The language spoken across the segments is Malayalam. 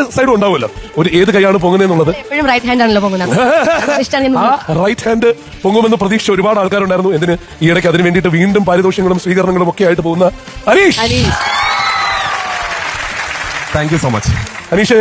രണ്ട് സൈഡും ഉണ്ടാവുമല്ലോ. ഒരു ഏത് കൈയാണ് പൊങ്ങുന്നതെന്നുള്ളത് എപ്പോഴും റൈറ്റ് ഹാൻഡ് ആണല്ലോ പൊങ്ങുന്നത്. ഇഷ്ടമാണ് ആ റൈറ്റ് ഹാൻഡ് പൊങ്ങുമെന്ന് പ്രതീക്ഷ ഒരുപാട് ആൾക്കാരുണ്ടായിരുന്നു. എന്തിന്? ഈ ഇടയ്ക്ക് അതിന് വേണ്ടിയിട്ട് വീണ്ടും പാരിതോഷ്യങ്ങളും സ്വീകരണങ്ങളും ഒക്കെ ആയിട്ട് പോകുന്ന Aneesh Aneesh thank you so much Aneesh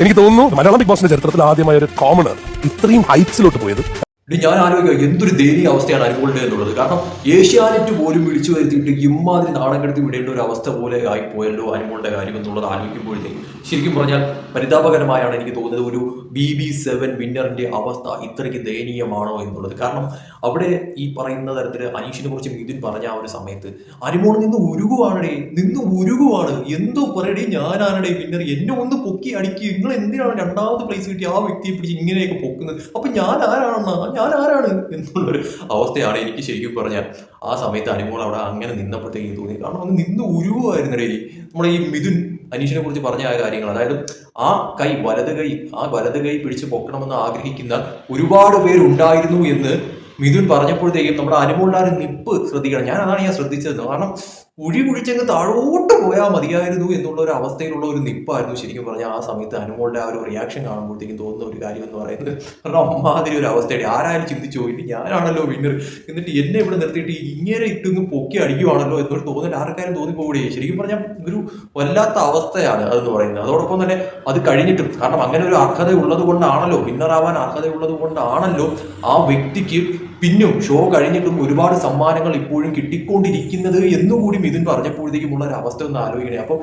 എനിക്ക് തോന്നുന്നു മലയാളം ബിഗ് ബോസിന്റെ ചരിത്രത്തിൽ ആദ്യമായ ഒരു കോമൺ ആണ്. ഇത്രയും ഹൈറ്റ്സിലോട്ട് പോയത്. ഇനി ഞാൻ ആലോചിക്കുക എന്തൊരു ദയനീയ അവസ്ഥയാണ് അനുഭവമുണ്ട് എന്നുള്ളത്. കാരണം ഏഷ്യാനെറ്റ് പോലും വിളിച്ചു വരുത്തിയിട്ട് ഇമ്മാതിരി നാടകടുത്ത് കെടുത്തി വിടേണ്ട ഒരു അവസ്ഥ പോലെ ആയിപ്പോയല്ലോ അനുമോളുടെ കാര്യം എന്നുള്ളത് ആലോചിക്കുമ്പോഴത്തേക്ക് ശരിക്കും പറഞ്ഞാൽ പരിതാപകരമായാണ് എനിക്ക് തോന്നുന്നത് ഒരു ബി ബി സെവൻ വിന്നറിന്റെ അവസ്ഥ ഇത്രയ്ക്ക് ദയനീയമാണോ എന്നുള്ളത്. കാരണം അവിടെ ഈ പറയുന്ന തരത്തിൽ അനീഷിനെ കുറിച്ച് മിഥുൻ പറഞ്ഞ ആ ഒരു സമയത്ത് അനുമോൾ നിന്ന് ഉരുകുവാണടേ നിന്ന് ഉരുകുവാണ്. എന്തോ പറയടേ ഞാനാണടേ വിന്നർ എന്നെ ഒന്ന് പൊക്കി അടിക്കുക നിങ്ങൾ എന്തിനാണ് രണ്ടാമത് പ്ലേസ് കിട്ടിയ ആ വ്യക്തിയെ പിടിച്ച് ഇങ്ങനെയൊക്കെ പൊക്കുന്നത്? അപ്പൊ ഞാൻ ആരാണെന്നാ? ഞാൻ ആരാണ്? എന്നുള്ളൊരു അവസ്ഥയാണ് എനിക്ക് ശരിക്കും പറഞ്ഞാൽ ആ സമയത്ത് അനുമോൾ അവിടെ അങ്ങനെ നിന്നപ്പോഴത്തേക്ക് തോന്നി. കാരണം അങ്ങ് നിന്ന് ഉരുവായിരുന്നു രീതി നമ്മുടെ ഈ മിഥുൻ അനീഷിനെ കുറിച്ച് പറഞ്ഞ ആ കാര്യങ്ങൾ. അതായത് ആ കൈ വലത് കൈ ആ വലത് കൈ പിടിച്ച് പൊക്കണമെന്ന് ആഗ്രഹിക്കുന്ന ഒരുപാട് പേരുണ്ടായിരുന്നു എന്ന് മിഥുൻ പറഞ്ഞപ്പോഴത്തേക്കും നമ്മുടെ അനുമോളുടെ ആ നിപ്പ് ശ്രദ്ധിക്കണം. ഞാൻ അതാണ് ഞാൻ ശ്രദ്ധിച്ചത്. കാരണം കുഴി കുഴിച്ചങ്ങ് താഴോട്ട് പോയാൽ മതിയായിരുന്നു എന്നുള്ള ഒരു അവസ്ഥയിലുള്ള ഒരു നിപ്പായിരുന്നു ശരിക്കും പറഞ്ഞാൽ ആ സമയത്ത് അനുമോളുടെ ആ ഒരു റിയാക്ഷൻ കാണുമ്പോഴത്തേക്കും തോന്നുന്ന ഒരു കാര്യം എന്ന് പറയുന്നത് കാരണം അമ്മാതിരി ഒരു അവസ്ഥയുടെ ആരായാലും ചിന്തിച്ചു പോയിട്ട് ഞാനാണല്ലോ വിന്നർ എന്നിട്ട് എന്നെ ഇവിടെ നിർത്തിയിട്ട് ഇങ്ങനെ ഇട്ടൊന്ന് പൊക്കി അടിക്കുവാണല്ലോ എന്നൊരു തോന്നൽ ആർക്കാരും തോന്നിപ്പോകൂടെ. ശരിക്കും പറഞ്ഞാൽ ഒരു വല്ലാത്ത അവസ്ഥയാണ് അതെന്ന് പറയുന്നത്. അതോടൊപ്പം തന്നെ അത് കഴിഞ്ഞിട്ടും കാരണം അങ്ങനെ ഒരു അർഹത ഉള്ളത് കൊണ്ടാണല്ലോ വിന്നറാവാൻ അർഹത ഉള്ളത് കൊണ്ടാണല്ലോ ആ വ്യക്തിക്ക് പിന്നും ഷോ കഴിഞ്ഞിട്ടും ഒരുപാട് സമ്മാനങ്ങൾ ഇപ്പോഴും കിട്ടിക്കൊണ്ടിരിക്കുന്നത് എന്നുകൂടി മിഥുൻ പറഞ്ഞപ്പോഴത്തേക്കുമുള്ള ഒരു അവസ്ഥ ഒന്ന് ആലോചിക്കണേ. അപ്പോൾ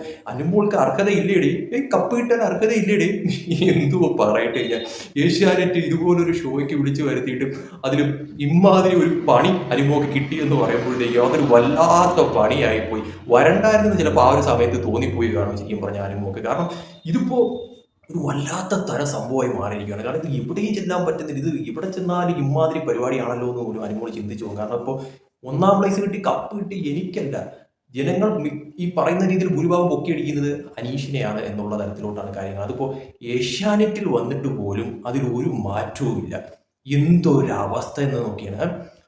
അർഹത ഇല്ലേടി ഏ കപ്പ് കിട്ടാൻ അർഹത ഇല്ലേടി എന്തുവോ പറയട്ടെ? ഞാൻ ഏഷ്യാനെറ്റ് ഇതുപോലൊരു ഷോയ്ക്ക് വിളിച്ചു വരുത്തിയിട്ട് അതിലും ഇമ്മാതിരി ഒരു പണി അനുമോക്ക് കിട്ടി എന്ന് പറയുമ്പോഴത്തേക്കും അതൊരു വല്ലാത്ത പണിയായിപ്പോയി. വരണ്ടായിരുന്നു ചിലപ്പോൾ ആ ഒരു സമയത്ത് തോന്നിപ്പോയി കാണും ശരിക്കും പറഞ്ഞ അനുമോക്ക് കാരണം ഇതിപ്പോ ഒരു വല്ലാത്ത തരം സംഭവമായി മാറിയിരിക്കുകയാണ്. കാരണം ഇത് എവിടെയും ചെല്ലാൻ പറ്റുന്നില്ല ഇത് ഇവിടെ ചെന്നാലും ഇമാതിരി പരിപാടിയാണല്ലോ എന്ന് പോലും അനുമോൾ ചിന്തിച്ചു പോകും. കാരണം ഇപ്പോൾ ഒന്നാം പ്ലേസ് കിട്ടി കപ്പ് കിട്ടി എനിക്കല്ല. ജനങ്ങൾ ഈ പറയുന്ന രീതിയിൽ ഭൂരിഭാഗം പൊക്കിയടിക്കുന്നത് അനീഷിനെയാണ് എന്നുള്ള തരത്തിലോട്ടാണ് കാര്യങ്ങൾ. അതിപ്പോൾ ഏഷ്യാനെറ്റിൽ വന്നിട്ട് പോലും അതിൽ ഒരു മാറ്റവും ഇല്ല അവസ്ഥ എന്ന് നോക്കിയാണ്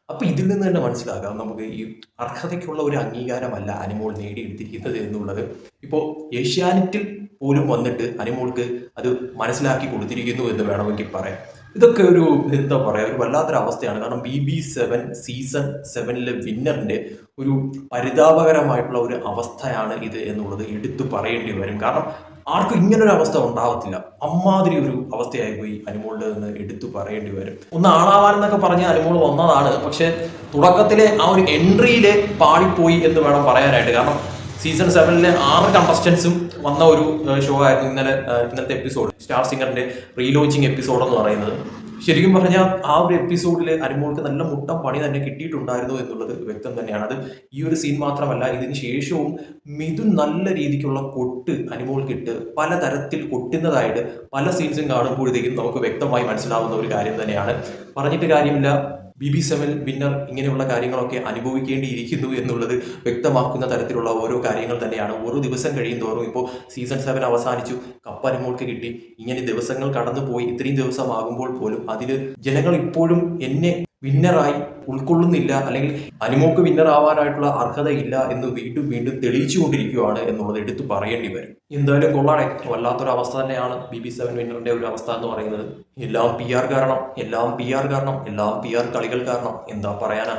അപ്പൊ ഇതിൽ നിന്ന് തന്നെ മനസ്സിലാക്കാം നമുക്ക് ഈ അർഹതയ്ക്കുള്ള ഒരു അംഗീകാരമല്ല അനിമോൾ നേടിയെടുത്തിരിക്കുന്നത് എന്നുള്ളത്. ഇപ്പോൾ ഏഷ്യാനെറ്റിൽ പോലും വന്നിട്ട് അനിമോൾക്ക് അത് മനസ്സിലാക്കി കൊടുത്തിരിക്കുന്നു എന്ന് വേണമെങ്കിൽ പറയാം. ഇതൊക്കെ ഒരു എന്താ പറയുക ഒരു വല്ലാത്തൊരു അവസ്ഥയാണ്. കാരണം ബി ബി സെവൻ സീസൺ സെവനിലെ വിന്നറിന്റെ ഒരു പരിതാപകരമായിട്ടുള്ള ഒരു അവസ്ഥയാണ് ഇത് എന്നുള്ളത് എടുത്തു പറയേണ്ടി വരും. കാരണം ആർക്കും ഇങ്ങനൊരു അവസ്ഥ ഉണ്ടാവത്തില്ല. അമ്മാതിരി ഒരു അവസ്ഥയായി പോയി അനുമോളുടെ നിന്ന് എടുത്തു പറയേണ്ടി വരും. ഒന്ന് ആളാവാൻ എന്നൊക്കെ പറഞ്ഞ് അനുമോൾ വന്നതാണ്. പക്ഷെ തുടക്കത്തിലെ ആ ഒരു എൻട്രിയിലെ പാളിപ്പോയി എന്ന് വേണം പറയാനായിട്ട്. കാരണം സീസൺ സെവനിലെ ആറ് കണ്ടസ്റ്റൻസും വന്ന ഒരു ഷോ ആയിരുന്നു ഇന്നലെ ഇന്നത്തെ എപ്പിസോഡ് സ്റ്റാർ സിംഗറിന്റെ റീലോഞ്ചിങ് എപ്പിസോഡ് എന്ന് പറയുന്നത്. ശരിക്കും പറഞ്ഞാൽ ആ ഒരു എപ്പിസോഡിൽ അനുമോൾക്ക് നല്ല മുട്ടം പണി തന്നെ കിട്ടിയിട്ടുണ്ടായിരുന്നു എന്നുള്ളത് വ്യക്തം തന്നെയാണ്. അത് ഈ ഒരു സീൻ മാത്രമല്ല ഇതിന് ശേഷവും മിഥുൻ നല്ല രീതിക്കുള്ള കൊട്ട് അനുമോൾക്കിട്ട് പലതരത്തിൽ കൊട്ടുന്നതായിട്ട് പല സീൻസും കാണുമ്പോഴത്തേക്കും നമുക്ക് വ്യക്തമായി മനസ്സിലാവുന്ന ഒരു കാര്യം തന്നെയാണ്. പറഞ്ഞിട്ട് കാര്യമില്ല. ബി ബി സെവൻ വിന്നർ ഇങ്ങനെയുള്ള കാര്യങ്ങളൊക്കെ അനുഭവിക്കേണ്ടിയിരിക്കുന്നു എന്നുള്ളത് വ്യക്തമാക്കുന്ന തരത്തിലുള്ള ഓരോ കാര്യങ്ങൾ തന്നെയാണ്. ഓരോ ദിവസം കഴിയും തോറും ഇപ്പോൾ സീസൺ സെവൻ അവസാനിച്ചു. കപ്പ് അനുമോൾക്ക് കിട്ടി. ഇങ്ങനെ ദിവസങ്ങൾ കടന്നുപോയി. ഇത്രയും ദിവസമാകുമ്പോൾ പോലും അതിൽ ജനങ്ങൾ ഇപ്പോഴും എന്നെ വിന്നറായി ഉൾക്കൊള്ളുന്നില്ല അല്ലെങ്കിൽ അനിമോക്ക് വിന്നർ ആവാനായിട്ടുള്ള അർഹതയില്ല എന്ന് വീണ്ടും വീണ്ടും തെളിയിച്ചുകൊണ്ടിരിക്കുകയാണ് എന്നുള്ളത് എടുത്തു പറയേണ്ടി വരും. എന്തായാലും കൊള്ളാടെ. വല്ലാത്തൊരു അവസ്ഥ തന്നെയാണ് ബി ബി സെവൻ വിന്നറിന്റെ ഒരു അവസ്ഥ എന്ന് പറയുന്നത്. എല്ലാം പി ആർ കാരണം എല്ലാം പി ആർ കാരണം എല്ലാം പി ആർ കളികൾ കാരണം. എന്താ പറയാനാ?